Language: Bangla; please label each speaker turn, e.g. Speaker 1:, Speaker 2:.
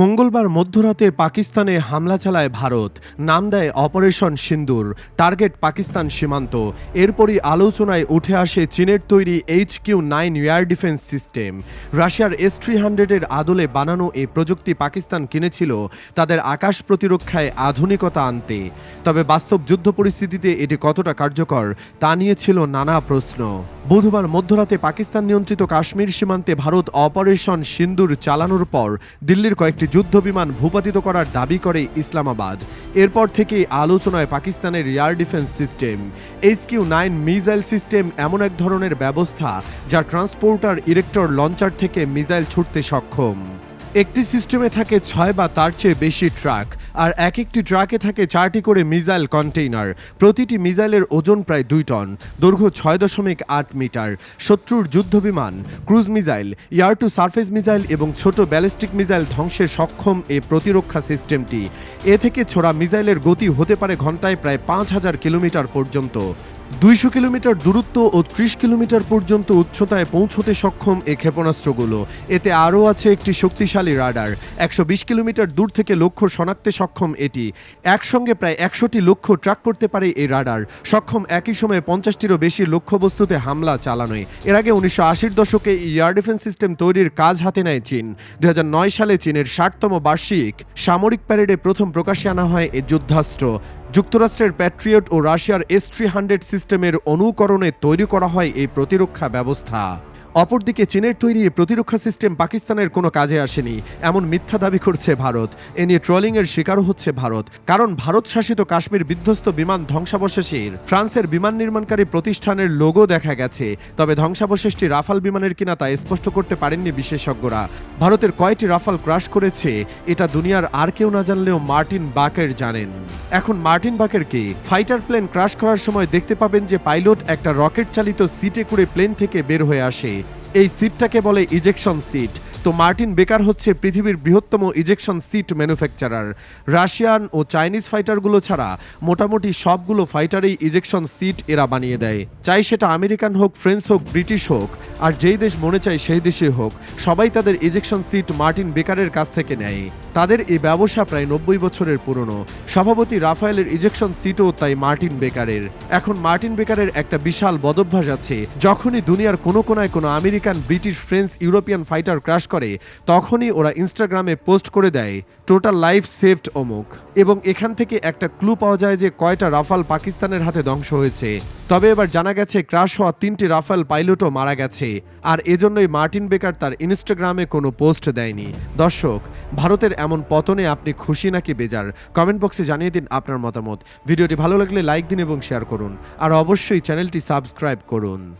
Speaker 1: মঙ্গলবার মধ্যরাতে পাকিস্তানে হামলা চালায় ভারত। নাম দেয় অপারেশন সিন্দুর। টার্গেট পাকিস্তান সীমান্ত। এরপরই আলোচনায় উঠে আসে চীনের তৈরি H Q nine air defence system. রাশিয়ার এস থ্রি হান্ড্রেডের আদলে বানানো এই প্রযুক্তি পাকিস্তান কিনেছিল তাদের আকাশ প্রতিরক্ষায় আধুনিকতা আনতে। তবে বাস্তব যুদ্ধ পরিস্থিতিতে এটি কতটা কার্যকর তা নিয়ে ছিল নানা প্রশ্ন। বুধবার মধ্যরাতে পাকিস্তান নিয়ন্ত্রিত কাশ্মীর সীমান্তে ভারত অপারেশন সিন্দুর চালানোর পর দিল্লির কয়েকটি যুদ্ধ বিমান ভূপাতিত করার দাবি করে ইসলামাবাদ। এরপর থেকে আলোচনায় পাকিস্তানের air defence system H Q nine missile system এমন এক ধরনের ব্যবস্থা যা ট্রান্সপোর্টার ইরেক্টর লঞ্চার থেকে মিসাইল ছুটতে সক্ষম। একটি সিস্টেমে থাকে ছয় বা তার চেয়ে বেশি ট্রাক আর এক একটি ট্রাকে থাকে চারটি করে মিসাইল কন্টেইনার। প্রতিটি মিজাইলের ওজন প্রায় দুই টন, দৈর্ঘ্য ছয় দশমিক আট মিটার। শত্রুর যুদ্ধবিমান, cruise missile air to surface missile এবং ছোট ব্যালিস্টিক মিসাইল ধ্বংসে সক্ষম এ প্রতিরক্ষা সিস্টেমটি। এ থেকে ছোড়া মিসাইলের গতি হতে পারে ঘন্টায় প্রায় পাঁচ হাজার কিলোমিটার পর্যন্ত। দুইশো কিলোমিটার দূরত্ব ও ত্রিশ কিলোমিটার পর্যন্ত উচ্চতায় পৌঁছতে সক্ষম এই ক্ষেপণাস্ত্রগুলো। এতে আরও আছে একটি শক্তিশালী রাডার। একশো বিশ কিলোমিটার দূর থেকে লক্ষ্য শনাক্তে সক্ষম এটি। একসঙ্গে প্রায় একশোটি লক্ষ্য ট্র্যাক করতে পারে এই রাডার। সক্ষম একই সময়ে পঞ্চাশটিরও বেশি লক্ষ্যবস্তুতে হামলা চালানোয়। এর আগে উনিশশো আশির দশকে এয়ার ডিফেন্স সিস্টেম তৈরির কাজ হাতে নেয় চীন। দু হাজার নয় সালে চীনের ষাটতম বার্ষিক সামরিক প্যারেডে প্রথম প্রকাশ্যে আনা হয় এই যুদ্ধাস্ত্র। যুক্তরাষ্ট্রের প্যাট্রিয়ট ও রাশিয়ার এস থ্রি হান্ড্রেড সিস্টেমের অনুকরণে তৈরি করা হয় এই প্রতিরক্ষা ব্যবস্থা। অপরদিকে চীনের তৈরি প্রতিরক্ষা সিস্টেম পাকিস্তানের কোনো কাজে আসেনি। এমন মিথ্যা দাবি করছে ভারত। এ নিয়ে ট্রোলিংয়ের শিকারও হচ্ছে ভারত। কারণ ভারত শাসিত কাশ্মীর বিধ্বস্ত বিমান ধ্বংসাবশেষের ফ্রান্সের বিমান নির্মাণকারী প্রতিষ্ঠানের লোগো দেখা গেছে। তবে ধ্বংসাবশেষটি রাফাল বিমানের কিনা তা স্পষ্ট করতে পারেননি বিশেষজ্ঞরা। ভারতের কয়টি রাফাল ক্রাশ করেছে, এটা দুনিয়ার আর কেউ না জানলেও মার্টিন বাকের জানেন। এখন মার্টিন বাকের কে? ফাইটার প্লেন ক্রাশ করার সময় দেখতে পাবেন যে পাইলট একটা রকেট চালিত সিটে করে প্লেন থেকে বের হয়ে আসে। এই সিটটাকে বলে ইজেকশন সিট। তো মার্টিন বেকার হচ্ছে পৃথিবীর বৃহত্তম ইজেকশন সিট ম্যানুফ্যাকচারার। রাশিয়ান ও চাইনিজ ফাইটারগুলো ছাড়া মোটামুটি সবগুলো ফাইটারেই ইজেকশন সিট এরা বানিয়ে দেয়। চাই সেটা আমেরিকান হোক, ফ্রেঞ্চ হোক, ব্রিটিশ হোক, আর যেই দেশ মনে চায় সেই দেশে হোক। সবাই তাদের ইজেকশন সিট মার্টিন বেকারের কাছ থেকে নেয়। তাদের এই ব্যবসা প্রায় নব্বই বছরের পুরনো। সভাপতি রাফায়েলের ইজেকশন সিটও তাই মার্টিন বেকারের। এখন মার্টিন বেকারের একটা বিশাল বদভ্যাস আছে। যখনই দুনিয়ার কোনো কোনায় কোনো American, British, French, European fighter crash করে, তখনই ওরা ইনস্টাগ্রামে পোস্ট করে দেয়। টোটাল লাইফ সেভড অমুক। এবং এখান থেকে একটা ক্লু পাওয়া যায় যে কয়টা রাফাল পাকিস্তানের হাতে ধ্বংস হয়েছে। তবে এবার জানা গেছে, ক্রাশ হওয়া তিনটি রাফাল পাইলটও মারা গেছে। আর এজন্যই মার্টিন বেকার তার ইনস্টাগ্রামে কোনো পোস্ট দেয়নি। দর্শক, ভারতের এমন পতনে আপনি খুশি নাকি বেজার? কমেন্ট বক্সে জানিয়ে দিন আপনার মতামত। ভিডিওটি ভালো লাগলে লাইক দিন এবং শেয়ার করুন। আর অবশ্যই চ্যানেলটি সাবস্ক্রাইব করুন।